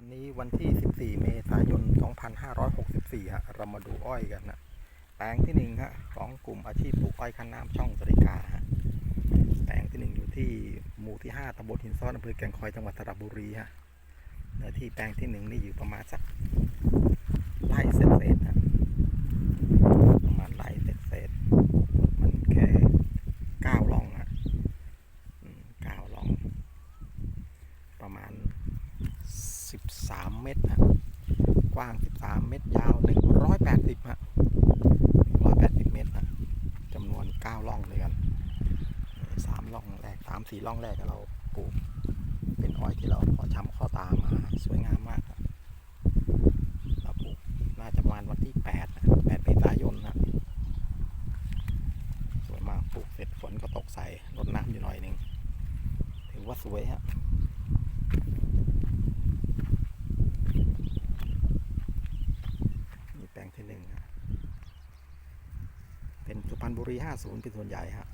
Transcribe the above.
วันนี้วันที่ 14 เมษายน 2564 ฮะ เรามาดูอ้อยกันนะแปลงที่หนึ่งฮะ ของกลุ่มอาชีพปลูกอ้อยคันน้ำช่องสริกาฮะ แปลงที่หนึ่งอยู่ที่หมู่ที่ 5ตำบลหินซ้อนอำเภอแก่งคอยจังหวัดสระบุรีฮะเนื้อที่แปลงที่หนึ่งนี่อยู่ประมาณสักไร่เศษๆฮะ ประมาณไร่เศษๆมันแค่เก้าล่องฮะอืมเก้าล่อง ประมาณ 13 เมตรฮะกว้าง 13 เมตร ยาว 180ฮะ180 เมตรฮะจำนวน 9 ล่องเลยกันนี่สามล่องแรกสามสี่ล่องแรกเราปลูก เป็นอ้อยที่เราพอช้ำข้อตามาสวยงามมากเราปลูกน่าจะประมาณวันที่ 8 8เมษายนนะสวยมากปลูกเสร็จฝนก็ตกใส่รดน้ำอยู่หน่อยหนึงถือว่าสวยฮะ เป็นสุพรรณบุรี 50 เป็นส่วนใหญ่ฮะ